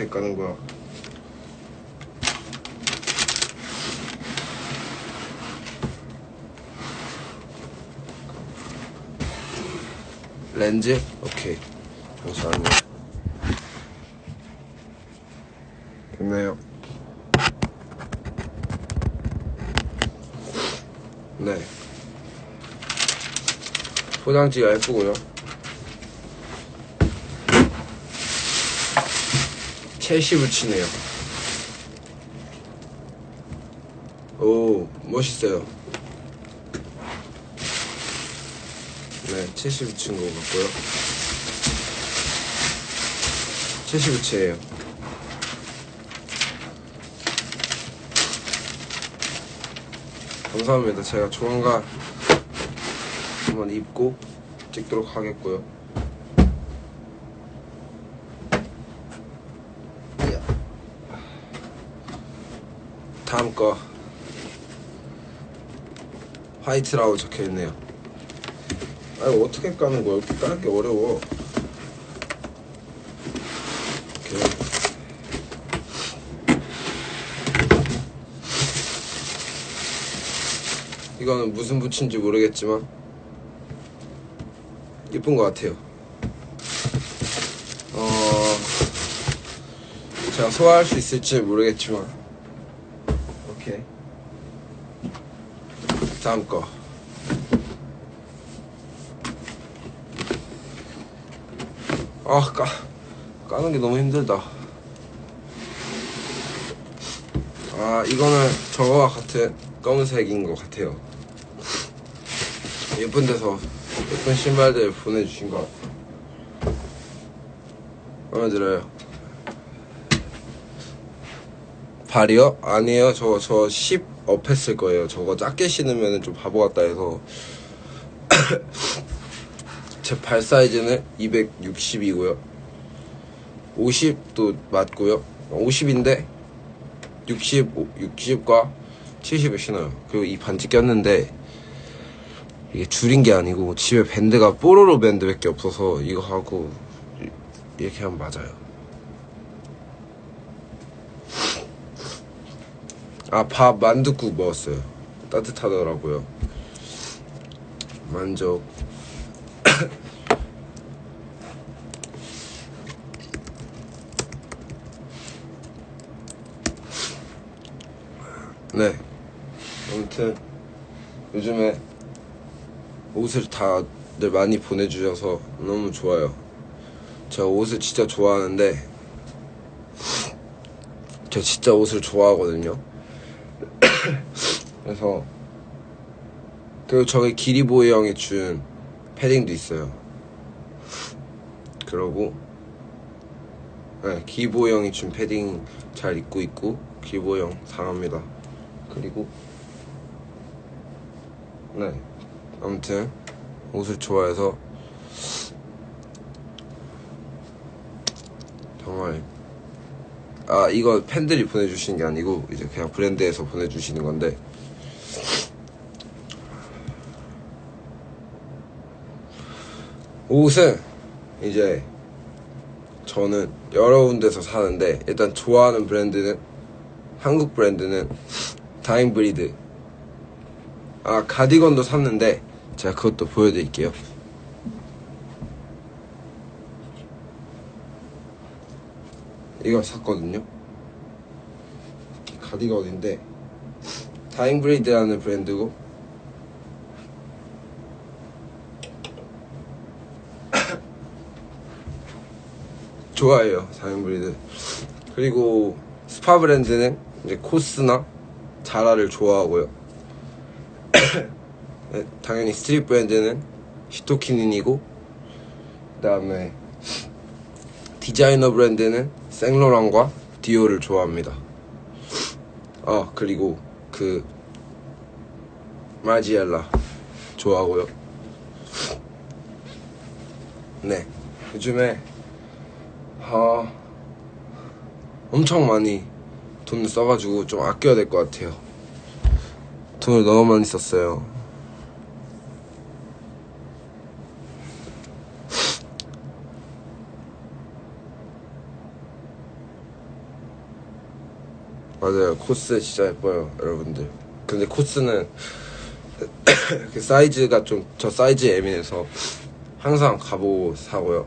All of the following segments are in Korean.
어떻게 까는 거야? 렌즈? 오케이. 잠시만요. 됐네요. 네. 포장지가 예쁘고요. 첼시 붙이네요. 오, 멋있어요. 네, 첼시 붙인 것 같고요. 첼시 붙이에요. 감사합니다. 제가 조만간 한번 입고 찍도록 하겠고요. 다음 거 화이트라고 적혀 있네요. 아 어떻게 까는 거야? 이렇게 까는 게 어려워. 이거는 무슨 붙인지 모르겠지만 예쁜 것 같아요. 어, 제가 소화할 수 있을지 모르겠지만 다음 거. 아, 까, 까는 게 너무 힘들다. 아, 이거는 저거와 같은 검은색인 것 같아요. 예쁜 데서 예쁜 신발들 보내주신 것 같아요. 마음에 들어요. 발이요? 아니에요. 저, 저 10 업 했을 거예요. 저거 작게 신으면 좀 바보 같다 해서. 제 발 사이즈는 260이고요. 50도 맞고요. 50인데 60, 60과 70을 신어요. 그리고 이 반지 꼈는데 이게 줄인 게 아니고 집에 밴드가 뽀로로 밴드밖에 없어서 이거 하고 이- 이렇게 하면 맞아요. 아, 밥 만둣국 먹었어요. 따뜻하더라고요. 만족. 네. 아무튼 요즘에 옷을 다들 많이 보내주셔서 너무 좋아요. 제가 옷을 진짜 좋아하는데 제가 진짜 옷을 좋아하거든요. 그래서 그리고 저기 기리보이 형이 준 패딩도 있어요. 그러고 네, 기보이 형이 준 패딩 잘 입고 있고 기보이 형 사랑합니다. 그리고 네 아무튼 옷을 좋아해서 정말 아 이거 팬들이 보내주신 게 아니고 이제 그냥 브랜드에서 보내주시는 건데 옷은 이제 저는 여러 군데서 사는데 일단 좋아하는 브랜드는 한국 브랜드는 다잉브리드. 아 가디건도 샀는데 제가 그것도 보여드릴게요. 이거 샀거든요. 가디건인데 다잉브리드라는 브랜드고 좋아해요 다잉브리드 그리고 스파 브랜드는 이제 코스나 자라를 좋아하고요 네, 당연히 스트릿 브랜드는 히토키닌이고 그 다음에 디자이너 브랜드는 생로랑과 디오를 좋아합니다. 아 그리고 그 마지엘라 좋아하고요. 네 요즘에 아 엄청 많이 돈을 써가지고 좀 아껴야 될 것 같아요. 돈을 너무 많이 썼어요. 맞아요. 코스 진짜 예뻐요, 여러분들. 근데 코스는 그 사이즈가 좀 저 사이즈에 예민해서 항상 가보고 사고요.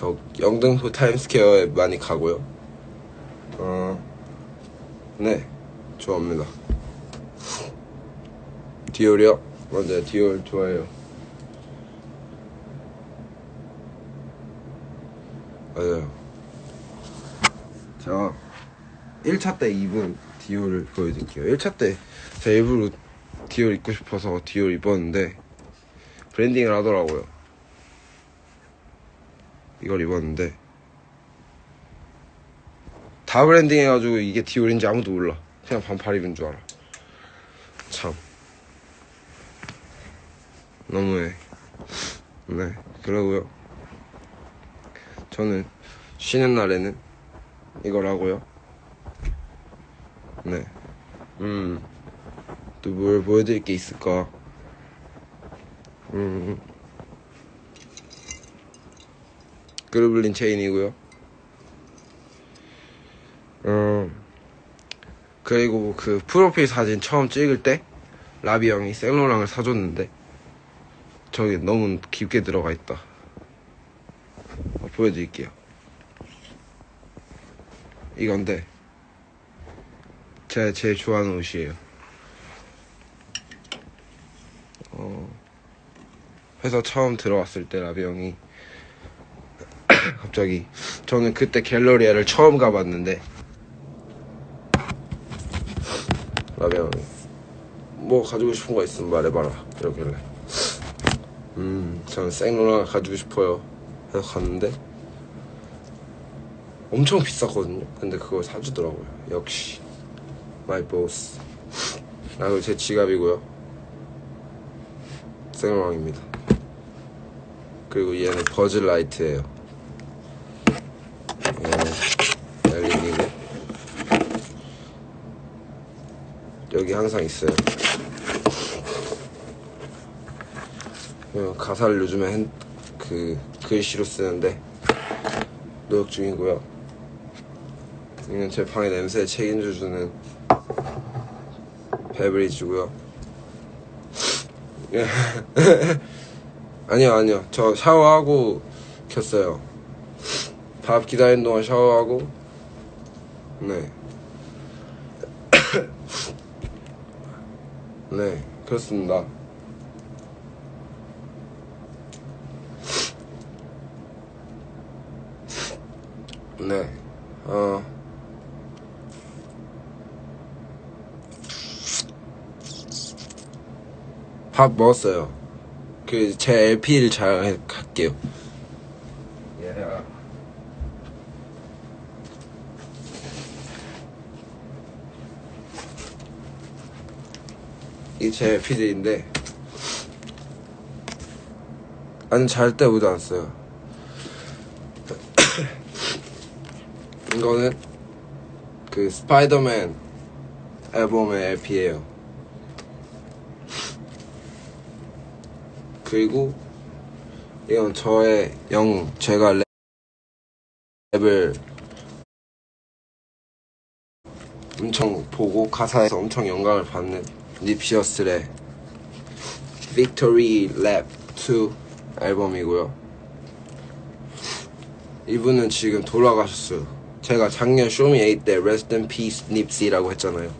그 영등포 타임스퀘어에 많이 가고요. 어, 네, 좋아합니다. 디올이요? 맞아요, 디올 좋아해요. 맞아요. 제가 1차 때 입은 디올을 보여드릴게요. 1차 때 제가 일부러 디올 입고 싶어서 디올 입었는데 브랜딩을 하더라고요. 이걸 입었는데 다 브랜딩 해가지고 이게 디올인지 아무도 몰라. 그냥 반팔 입은 줄 알아. 참 너무해. 네 그러고요. 저는 쉬는 날에는 이걸 하고요. 네. 음. 또 뭘 보여드릴 게 있을까? 음. 그루블린 체인이고요. 어. 그리고 그 프로필 사진 처음 찍을 때 라비 형이 생로랑을 사줬는데 저기 너무 깊게 들어가 있다. 어, 보여드릴게요. 이건데 제가 제일 좋아하는 옷이에요. 어, 회사 처음 들어왔을 때 라비 형이 갑자기 저는 그때 갤러리아를 처음 가봤는데 형이 뭐 가지고 싶은 거 있으면 말해봐라 이러길래 음 저는 생로랑 가지고 싶어요 해서 갔는데 엄청 비쌌거든요. 근데 그걸 사주더라고요. 역시 마이 보스. 아 그리고 제 지갑이고요. 생로랑입니다. 그리고 얘는 버즈라이트예요. 얘는 엘리니고 여기 항상 있어요. 그리고 가사를 요즘에 핸- 그 글씨로 쓰는데 노력 중이고요. 이건 제 방의 냄새에 책임져주는 베브리지고요. 아니요, 아니요. 저 샤워하고 켰어요. 밥 기다리는 동안 샤워하고, 네. 네, 그렇습니다. 네, 어. 밥 먹었어요. 그 제 LP를 잘 해- 할게요. 이게 제 LP들인데 아니 잘때 오지 않았어요. 이거는 그 스파이더맨 앨범의 LP예요. 그리고 이건 저의 영 제가 랩을 엄청 보고 가사에서 엄청 영감을 받는 립시어스의 Victory Lap 2 앨범이고요. 이분은 지금 돌아가셨어요. 제가 작년 쇼미 8때 Rest in Peace 닙시라고 했잖아요.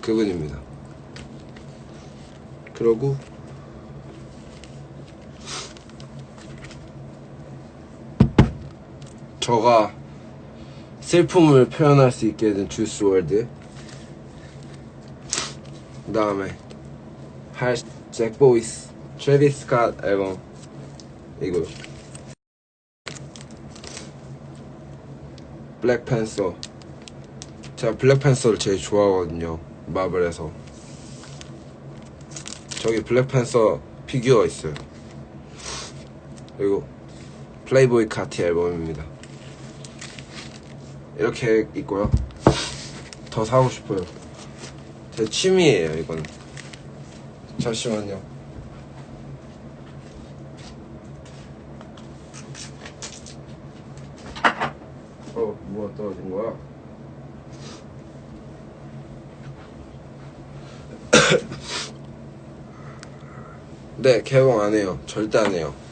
그분입니다. 그러고 저가 슬픔을 표현할 수 있게 된 주스 월드 그 다음에 잭 보이스 트래비스 스캇 앨범 이거 블랙팬서 제가 블랙팬서를 제일 좋아하거든요 마블에서. 저기 블랙팬서 피규어 있어요. 그리고 플레이보이 카티 앨범입니다. 이렇게 있고요. 더 사고 싶어요 제 취미예요 이건. 잠시만요. 어 뭐가 떨어진 거야? 네 개봉 안 해요. 절대 안 해요.